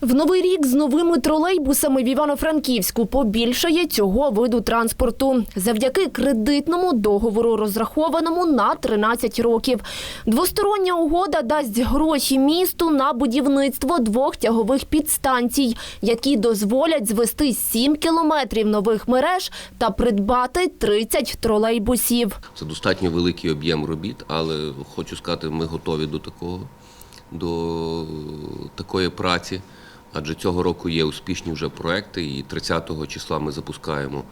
В новий рік з новими тролейбусами в Івано-Франківську побільшає цього виду транспорту завдяки кредитному договору, розрахованому на 13 років. Двостороння угода дасть гроші місту на будівництво двох тягових підстанцій, які дозволять звести 7 кілометрів нових мереж та придбати 30 тролейбусів. Це достатньо великий об'єм робіт, але хочу сказати, ми готові до такого, до такої праці. Адже цього року є успішні вже проекти, і 30 числа ми запускаємо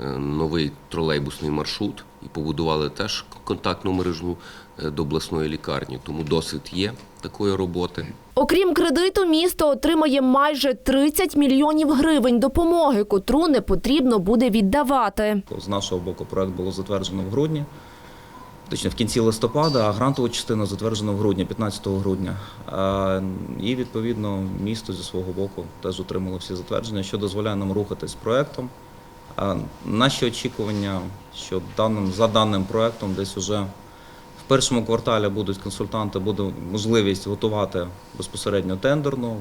е, новий тролейбусний маршрут і побудували теж контактну мережу е, до обласної лікарні. Тому досвід є такої роботи. Окрім кредиту, місто отримає майже 30 мільйонів гривень допомоги, котру не потрібно буде віддавати. З нашого боку проект було затверджено в грудні, точно в кінці листопада, а грантову частину затверджено в грудні, 15 грудня. І відповідно місто зі свого боку теж отримало всі затвердження, що дозволяє нам рухатись проектом. Наші очікування, що даним, за даним проектом десь уже в першому кварталі будуть консультанти, буде можливість готувати безпосередньо тендерну,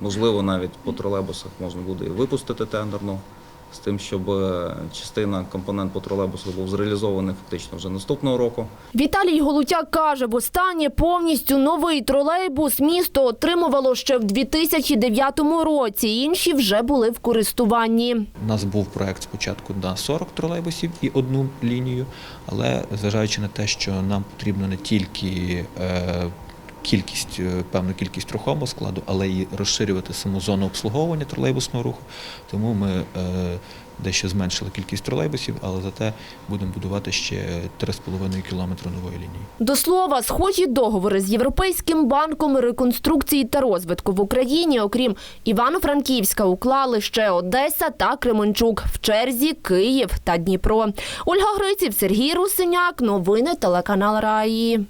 можливо, навіть по тролейбусах можна буде і випустити тендерну, з тим, щоб е, частина компонент по тролейбусу був зреалізований фактично вже наступного року. Віталій Голутяк каже, востаннє повністю новий тролейбус місто отримувало ще в 2009 році. Інші вже були в користуванні. У нас був проект спочатку на 40 тролейбусів і одну лінію, але зважаючи на те, що нам потрібно не тільки е, кількість, е, певну кількість рухомого складу, але й розширювати саму зону обслуговування тролейбусного руху, тому ми е, дещо зменшили кількість тролейбусів, але зате будемо будувати ще 3,5 кілометри нової лінії. До слова, схожі договори з Європейським банком реконструкції та розвитку в Україні, окрім Івано-Франківська, уклали ще Одеса та Кременчук. В черзі Київ та Дніпро. Ольга Гриців, Сергій Русиняк. Новини телеканал Раї.